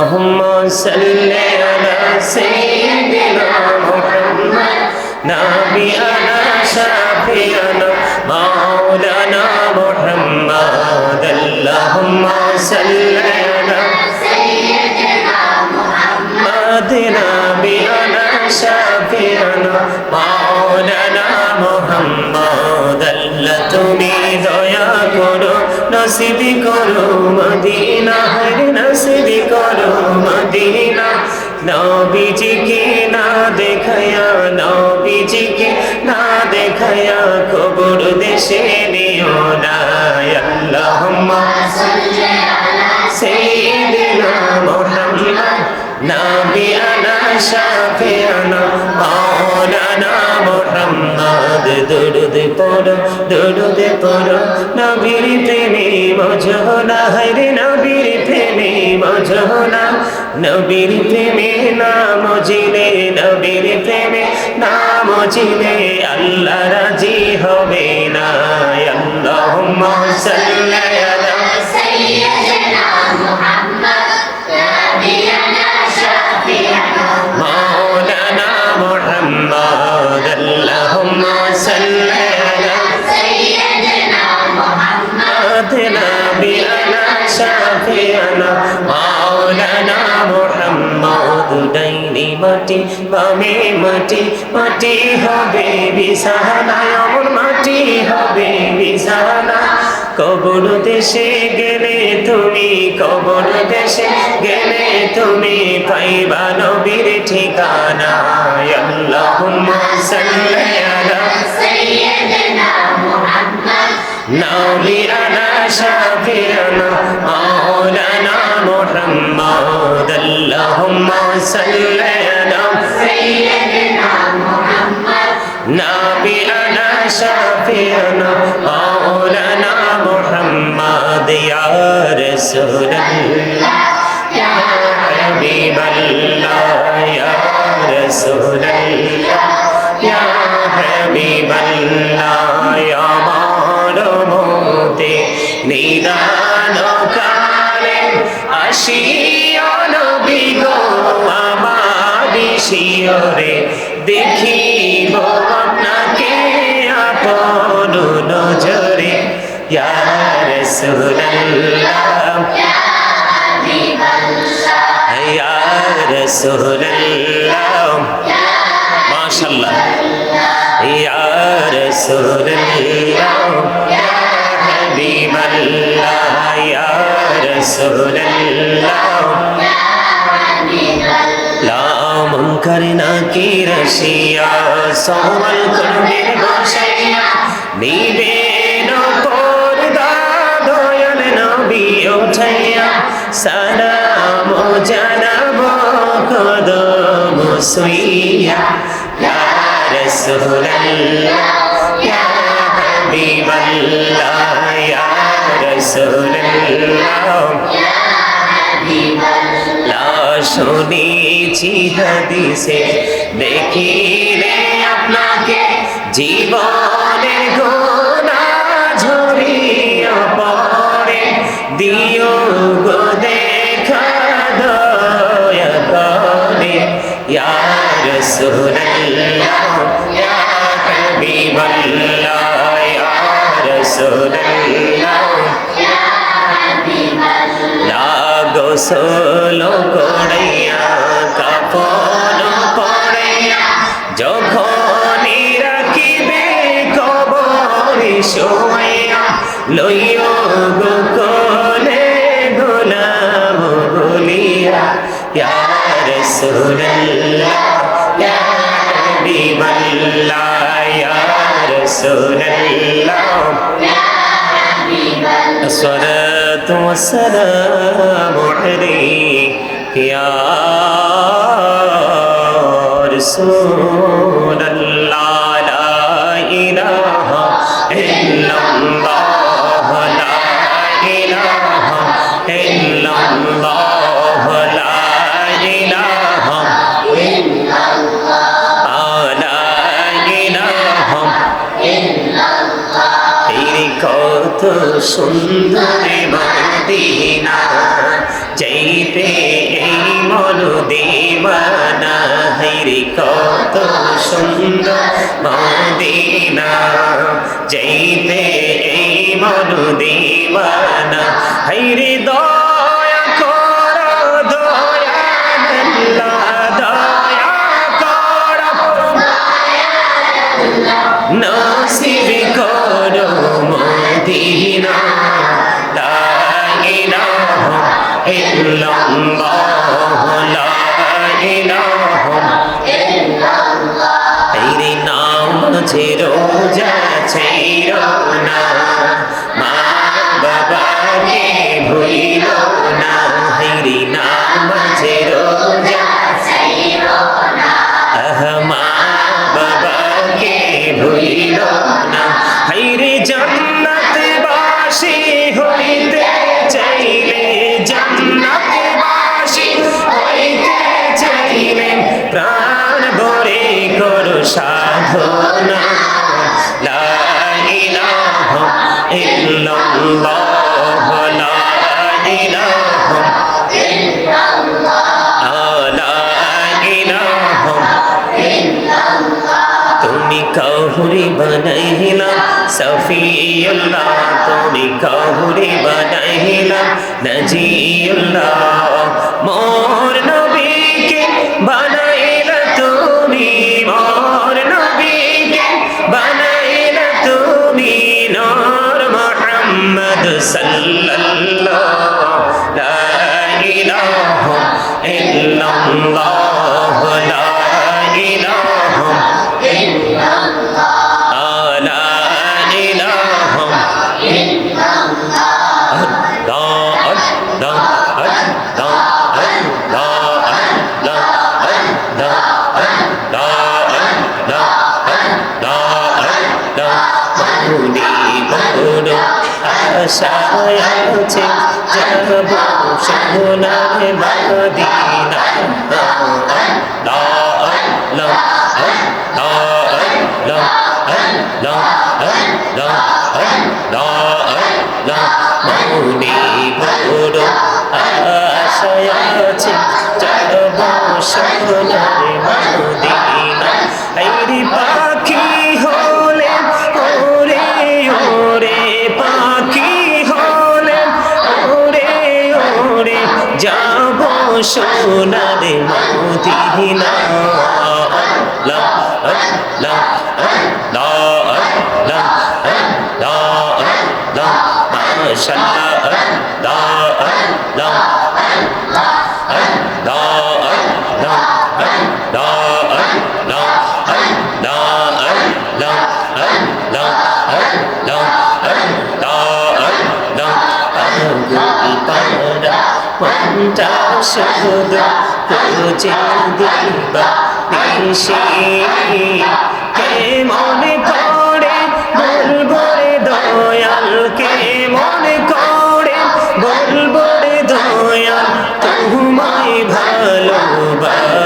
اللهم صل على سيدنا محمد نبينا شافينا مولانا محمد اللهم صل على سيدنا محمد محمد نبينا شافينا مولانا محمد আল্লাহ তুমি দয়া করো নসিবি করো মদিনা, হর নসিবি করো মদিনা। নবীজিকে না দেখায়া, নবীজিকে না দেখায়া খবর দেশে নিও না আল্লাহ সেই দিলাম নবী আনা শাহ দুরুদ পড়ো দুরুদ পড়ো। নবীর প্রেমে মজহনা হরে নবীর প্রেমে মজহনা নবীর প্রেমে নাম জিলে নবীর প্রেমে নাম জিলে আল্লাহ রাজি মাটি বামে মাটি মাটি হবে বিছানা অমর মাটি হবে বিছানা। কবর দেশে গেলে তুমি কবর দেশে গেলে তুমি পাইবা নবীর ঠিকানা। আল্লাহুম্মা সাল্লি আলা সাইয়্যিদিনা শাফিয়া محمد اللهم صل على سيدنا محمد نبينا شافعنا مولانا محمد يا رسول الله ইয়া রাসূলুল্লাহ ইয়া হাবিবাল্লাহ ইয়া রাসূলুল্লাহ মাশাআল্লাহ ইয়া রাসূলুল্লাহ ইয়া হাবিবাল্লাহ ইয়া রাসূলুল্লাহ মুনকার সোমল করবে বসাইয়া নিবে উঠাইয়া, সালাম জানাব, কদম সুইয়া রসুল্লাহ হাবিবাল্লাহ, ইয়া রসুল্লাহ শুনেছি হাদিসে, দেখিলে আপনাকে জীবনের গো দিও গো দেখা দয়া করে। ইয়া রাসূলুল্লাহ, ইয়া হাবিবাল্লাহ, ইয়া রাসূলুল্লাহ। ইয়া হাবিবাল্লাহ লাগো সোলো কোড়াইয়া কাপন পড়াইয়া যখনই রাখিবে কবরে শোয়াইয়া লই رسول الله الصلاة والسلام عليك يا رسول الله لا إله إلا الله সুন্দর মদিনা চাইতে এই মন দেবানা হরি কত সুন্দর মদিনা চাইতে এই মন দেবানা হরি দা যে রোজা ছিল না, মা বাবাকে ভুলিল না হেরি নাম যে রোজা মা বাবাকে ভুলিল না। কাহুরি বানাইলা সফিউল্লাহ তুমি কাহুরি বানাইলা নজিউল্লাহ মোর নবীকে বানাইলা তুমি, মোর নবীকে বানাইলা তুমি নূর মুহাম্মদ সাল্লাল্লাহ লা ইলাহা ইল্লাল্লাহ, লা বলো মৌরি বলো আশায় আছে যাব সোনার মদিনা মৌরি বলো আ সোনার মদিনা আল্লাহ আল্লাহ আল্লাহ আল্লাহ আল্লাহ মাশাআল্লাহ শুধু খুঁজে কে মনে করে বলব রে দয়াল কে মনে করে বলব রে দয়াল তোমায় ভালোবাসি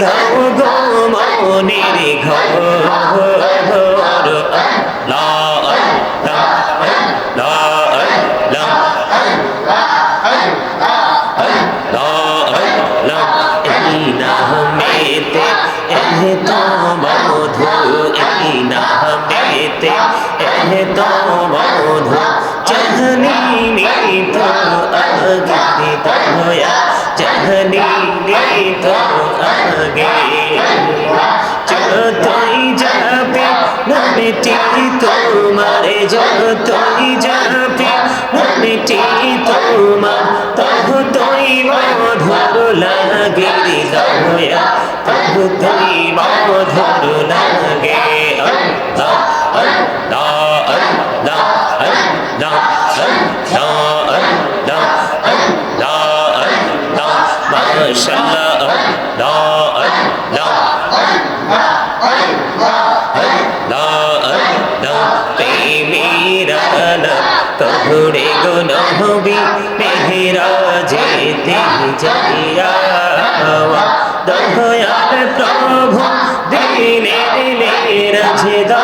দাও গো মনির ঘর লা তো বধু চহনি تو اب گئی تنہا چہنی لی تو اب گئی যতই যাবে, মনেটি তোমার, যতই যাবে, মনেটি তোমার তহতই মধুর লাগে লাগে। অন্ত অন্ত ঘুরে গো নহবি মেহেরা যেতে যাইয়া দয়াল প্রভু দিনে দিলে রাজে দা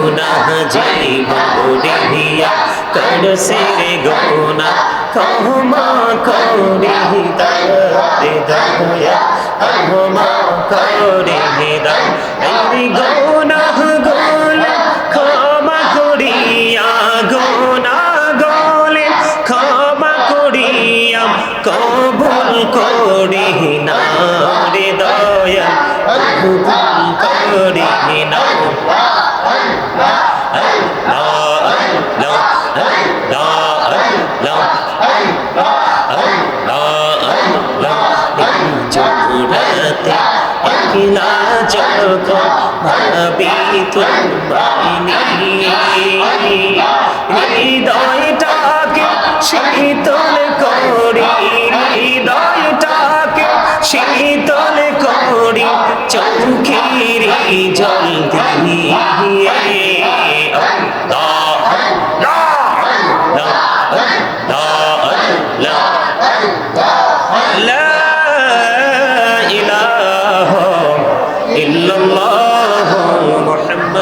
গোনা জীবন গড়িয়া করো সিরে গোনা কহমা করি তারে দয়া। কহমা করি দাও এই গোনা একলা যখন ভাবি তোমায় হৃদয়টাকে শীতল করি হৃদয়টাকে শীতল করি চৌখিরি জল দিয়ে।